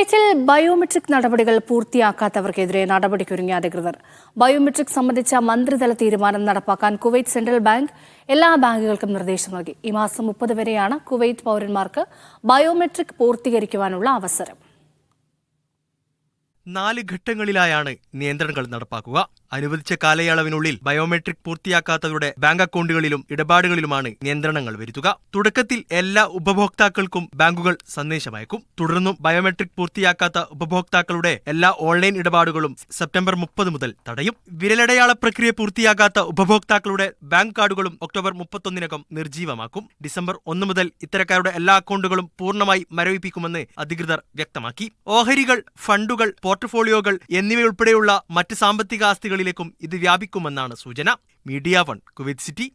കുവൈറ്റിൽ ബയോമെട്രിക് നടപടികൾ പൂർത്തിയാക്കാത്തവർക്കെതിരെ നടപടിക്കൊരുങ്ങിയ അധികൃതർ. ബയോമെട്രിക് സംബന്ധിച്ച മന്ത്രിതല തീരുമാനം നടപ്പാക്കാൻ കുവൈറ്റ് സെൻട്രൽ ബാങ്ക് എല്ലാ ബാങ്കുകൾക്കും നിർദ്ദേശം നൽകി. ഈ മാസം മുപ്പത് വരെയാണ് കുവൈറ്റ് പൗരന്മാർക്ക് ബയോമെട്രിക് പൂർത്തീകരിക്കുവാനുള്ള അവസരം. നാല് ഘട്ടങ്ങളിലായാണ് നിയന്ത്രണങ്ങൾ നടപ്പാക്കുക. അനുവദിച്ച കാലയളവിനുള്ളിൽ ബയോമെട്രിക് പൂർത്തിയാക്കാത്തവരുടെ ബാങ്ക് അക്കൗണ്ടുകളിലും ഇടപാടുകളിലുമാണ് നിയന്ത്രണങ്ങൾ വരുത്തുക. തുടക്കത്തിൽ എല്ലാ ഉപഭോക്താക്കൾക്കും ബാങ്കുകൾ സന്ദേശമയക്കും. തുടർന്നും ബയോമെട്രിക് പൂർത്തിയാക്കാത്ത ഉപഭോക്താക്കളുടെ എല്ലാ ഓൺലൈൻ ഇടപാടുകളും സെപ്റ്റംബർ മുപ്പത് മുതൽ തടയും. വിരലടയാള പ്രക്രിയ പൂർത്തിയാക്കാത്ത ഉപഭോക്താക്കളുടെ ബാങ്ക് കാർഡുകളും ഒക്ടോബർ മുപ്പത്തൊന്നിനകം നിർജീവമാക്കും ഡിസംബർ ഒന്ന് മുതൽ ഇത്തരക്കാരുടെ എല്ലാ അക്കൗണ്ടുകളും പൂർണമായി മരവിപ്പിക്കുമെന്ന് അധികൃതർ വ്യക്തമാക്കി. ഓഹരികൾ ഫണ്ടുകൾ പോർട്ട്ഫോളിയോകൾ എന്നിവയുൾപ്പെടെയുള്ള മറ്റ് സാമ്പത്തിക ആസ്തികളിലേക്കും ഇത് വ്യാപിക്കുമെന്നാണ് സൂചന. Media one Kuwait city.